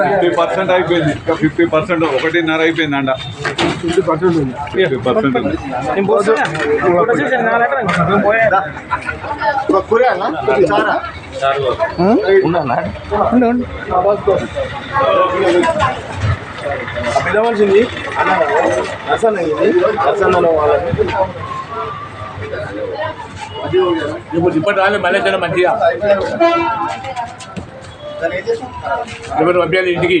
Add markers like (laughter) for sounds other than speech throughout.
Fifty percent అయిపోయింది. ఇంకా fifty percent ఒకటిన్నర అయిపోయింది అండ ఫిఫ్టీ పర్సెంట్ ఉంది. పిలవాల్సింది. అసలు ఇది. అసలు ఇప్పుడు ఇప్పటి రాలే మళ్ళీ మంచిగా. ఎవరు పంపించాలి ఇంటికి.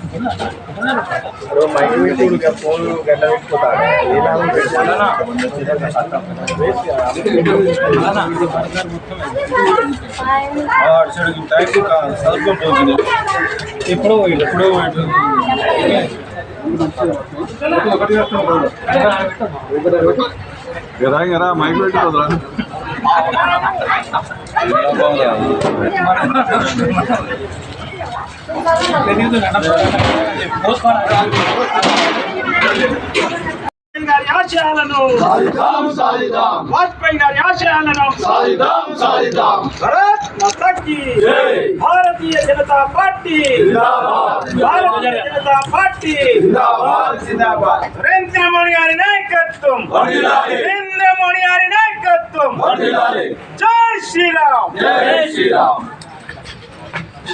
ఫోన్ గంట ఎప్పుడో ఎప్పుడో ఎరా ఎరా మైక్ పెట్టుకోదా గారి (laughs) ఆశయాలను వాజ్పేయి గారి ఆశయాలను భారత్ మాతాకి భారతీయ జనతా పార్టీ. భారతీయ జనతా పార్టీ. నరేంద్ర మోడీ గారి నాయకత్వం. నరేంద్ర మోడీ గారి నాయకత్వం. జై శ్రీరామ్. జై శ్రీరామ్.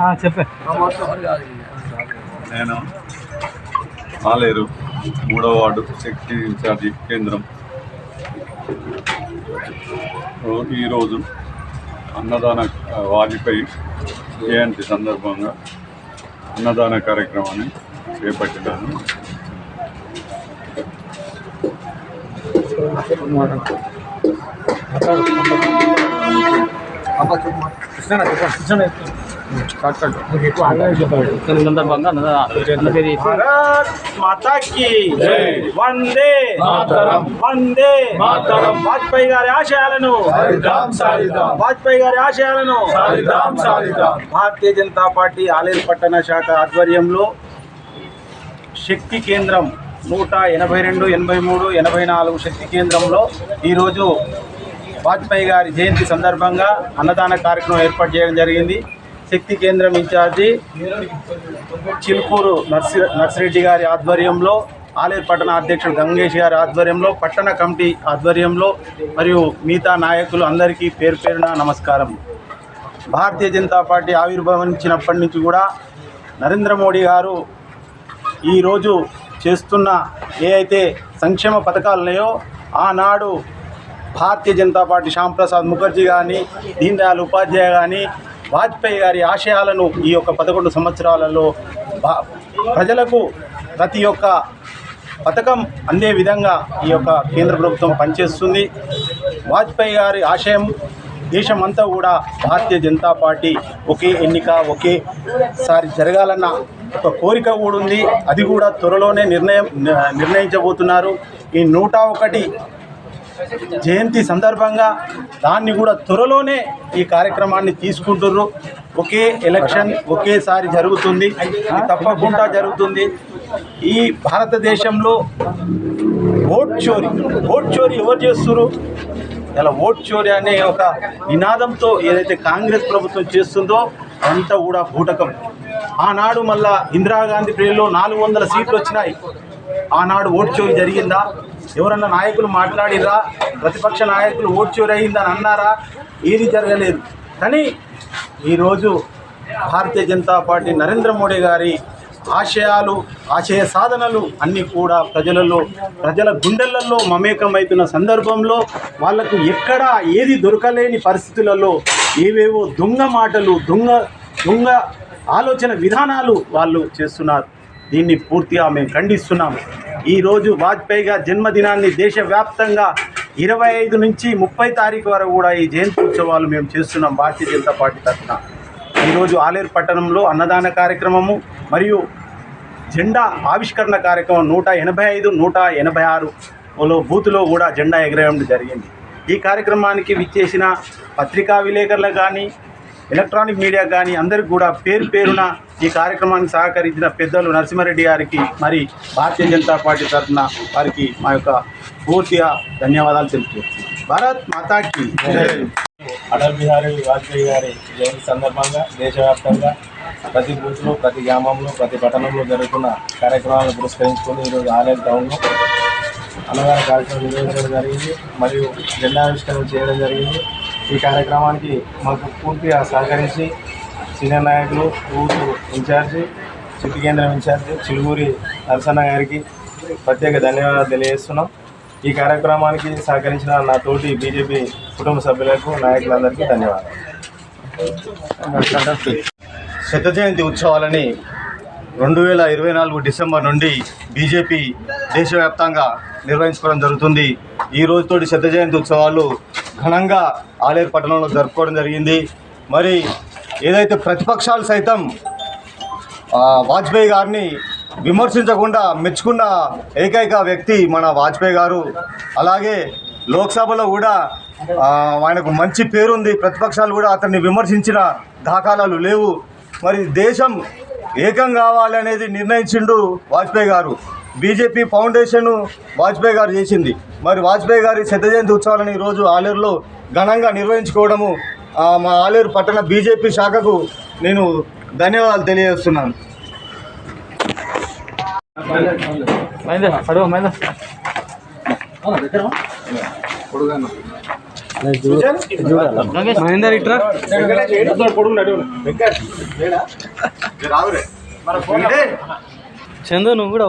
ఆ. నేను ఆలేరు మూడో వార్డు శక్తి ఇన్ఛార్జి కేంద్రం. ఈరోజు అన్నదాన వాజ్పేయి జయంతి సందర్భంగా అన్నదాన కార్యక్రమాన్ని చేపట్టినాను మాతాకి వందే వందే వాజ్పేయి గారి ఆశయాలను వాజ్పేయి గారి ఆశయాలను భారతీయ జనతా పార్టీ ఆలేరు పట్టణ శాఖ ఆధ్వర్యంలో శక్తి కేంద్రం నూట ఎనభై రెండు ఎనభై మూడు ఎనభై నాలుగు శక్తి కేంద్రంలో ఈరోజు వాజ్పేయి గారి జయంతి సందర్భంగా అన్నదాన కార్యక్రమం ఏర్పాటు చేయడం జరిగింది. శక్తి కేంద్రం ఇన్ఛార్జి చిలుకూరు నర్సి నర్సిరెడ్డి గారి ఆధ్వర్యంలో ఆలేరు పట్టణ అధ్యక్షుడు గంగేష్ గారి ఆధ్వర్యంలో పట్టణ కమిటీ ఆధ్వర్యంలో మరియు మిగతా నాయకులు అందరికీ పేరు పేరున నమస్కారం. భారతీయ జనతా పార్టీ ఆవిర్భవించినప్పటి నుంచి కూడా నరేంద్ర మోడీ గారు ఈరోజు చేస్తున్న ఏ అయితే సంక్షేమ పథకాలు ఉన్నాయో ఆనాడు భారతీయ జనతా పార్టీ శ్యాంప్రసాద్ ముఖర్జీ కానీ దీన్ దయాళ్ ఉపాధ్యాయ కానీ వాజ్పేయి గారి ఆశయాలను ఈ యొక్క పదకొండు సంవత్సరాలలో ప్రజలకు ప్రతి ఒక్క పథకం అందే విధంగా ఈ యొక్క కేంద్ర ప్రభుత్వం పనిచేస్తుంది. వాజ్పేయి గారి ఆశయం దేశం అంతా కూడా భారతీయ జనతా పార్టీ ఒకే ఎన్నిక ఒకేసారి జరగాలన్న ఒక కోరిక కూడా ఉంది. అది కూడా త్వరలోనే నిర్ణయం నిర్ణయించబోతున్నారు. ఈ నూట ఒకటి జయంతి సందర్భంగా దాన్ని కూడా త్వరలోనే ఈ కార్యక్రమాన్ని తీసుకుంటున్నారు. ఒకే ఎలక్షన్ ఒకేసారి జరుగుతుంది. తప్పకుండా జరుగుతుంది. ఈ భారతదేశంలో ఓట్ చోరీ ఓట్ చోరీ ఎవరు చేస్తున్నారు ఇలా ఓట్ చోరీ అనే ఒక నినాదంతో ఏదైతే కాంగ్రెస్ ప్రభుత్వం చేస్తుందో అంతా కూడా బూటకం. ఆనాడు మళ్ళా ఇందిరాగాంధీ ప్రియుల్లో నాలుగు వందల సీట్లు వచ్చినాయి. ఆనాడు ఓట్ చోరీ జరిగిందా? ఎవరన్నా నాయకులు మాట్లాడిరా? ప్రతిపక్ష నాయకులు ఓటు అన్నారా? ఏది జరగలేదు. కానీ ఈరోజు భారతీయ జనతా పార్టీ నరేంద్ర మోడీ గారి ఆశయాలు ఆశయ సాధనలు అన్నీ కూడా ప్రజలలో ప్రజల గుండెలలో మమేకమవుతున్న సందర్భంలో వాళ్ళకు ఎక్కడా ఏది దొరకలేని పరిస్థితులలో ఏవేవో దొంగ మాటలు దొంగ దొంగ ఆలోచన విధానాలు వాళ్ళు చేస్తున్నారు. దీన్ని పూర్తిగా మేము ఖండిస్తున్నాము. ఈరోజు వాజ్పేయి గారి జన్మదినాన్ని దేశవ్యాప్తంగా ఇరవై ఐదు నుంచి ముప్పై తారీఖు వరకు కూడా ఈ జయంతి ఉత్సవాలు మేము చేస్తున్నాం భారతీయ జనతా పార్టీ తరఫున. ఈరోజు ఆలేరు పట్టణంలో అన్నదాన కార్యక్రమము మరియు జెండా ఆవిష్కరణ కార్యక్రమం నూట ఎనభై ఐదు నూట ఎనభై ఆరులో బూత్లో కూడా జెండా ఎగరేయడం జరిగింది. ఈ కార్యక్రమానికి విచ్చేసిన పత్రికా విలేకరులకు కానీ ఎలక్ట్రానిక్ మీడియా కానీ అందరికి కూడా పేరు పేరున ఈ కార్యక్రమానికి సహకరించిన పెద్దలు నరసింహారెడ్డి గారికి మరి భారతీయ జనతా పార్టీ తరఫున వారికి మా యొక్క పూర్తిగా ధన్యవాదాలు తెలుపుతున్నాం భారత్ మాతాకి అటల్ బిహారీ వాజ్పేయి గారి జయంతి సందర్భంగా దేశవ్యాప్తంగా ప్రతి బూత్లో ప్రతి గ్రామంలో ప్రతి పట్టణంలో జరుగుతున్న కార్యక్రమాలను పురస్కరించుకొని ఈరోజు ఆలయం టౌన్లో అన్నదాన కార్యక్రమం నిర్వహించడం జరిగింది. మరియు జెండావిష్కరణ చేయడం జరిగింది. ఈ కార్యక్రమానికి మాకు పూర్తిగా సహకరించి సీనియర్ నాయకులు ఊరు ఇన్ఛార్జి సిటీ కేంద్రం ఇన్ఛార్జి చిలుగూరి నరసన్న గారికి ప్రత్యేక ధన్యవాదాలు తెలియజేస్తున్నాం. ఈ కార్యక్రమానికి సహకరించిన నా తోటి బీజేపీ కుటుంబ సభ్యులకు నాయకులందరికీ ధన్యవాదాలు. శత జయంతి ఉత్సవాలని రెండు వేల ఇరవై నాలుగు డిసెంబర్ నుండి బీజేపీ దేశవ్యాప్తంగా నిర్వహించుకోవడం జరుగుతుంది. ఈ రోజుతోటి శత జయంతి ఉత్సవాలు ఘనంగా ఆలేరు పట్టణంలో జరుపుకోవడం జరిగింది. మరి ఏదైతే ప్రతిపక్షాలు సైతం వాజ్పేయి గారిని విమర్శించకుండా మెచ్చుకున్న ఏకైక వ్యక్తి మన వాజ్పేయి గారు. అలాగే లోక్సభలో కూడా ఆయనకు మంచి పేరుంది. ప్రతిపక్షాలు కూడా అతన్ని విమర్శించిన దాఖలాలు లేవు. మరి దేశం ఏకం కావాలి అనేది నిర్ణయించిండు వాజ్పేయి గారు. బీజేపీ ఫౌండేషన్ వాజ్పేయి గారు చేసింది. మరి వాజ్పేయి గారి శత జయంతి ఉత్సవాలను ఈరోజు ఆలేరులో ఘనంగా నిర్వహించుకోవడము ఆ, మా ఆలేరు పట్టణ బీజేపీ శాఖకు నేను ధన్యవాదాలు తెలియజేస్తున్నాను. మహేందర్ ఇట్రా? చందు నువ్వు కూడా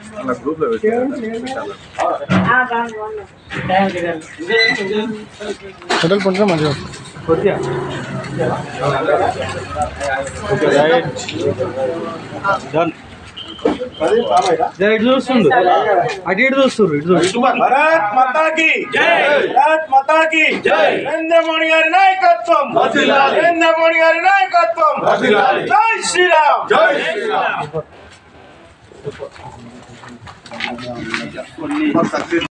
అలా గ్రూప్లో పెట్టారు. హోటల్ పంట మంచిగా జర ఇటు చూస్తుండు. అటు ఇటు చూస్తుండ్రు ఇటు చూడు. భారత్ మాతా కి జై. భారత్ మాతా కి జై. నరేంద్ర మోడీ గారి నాయకత్వం. నరేంద్ర మోడీ గారి నాయకత్వం. జై శ్రీరామ్. జై శ్రీరామ్. Los Estados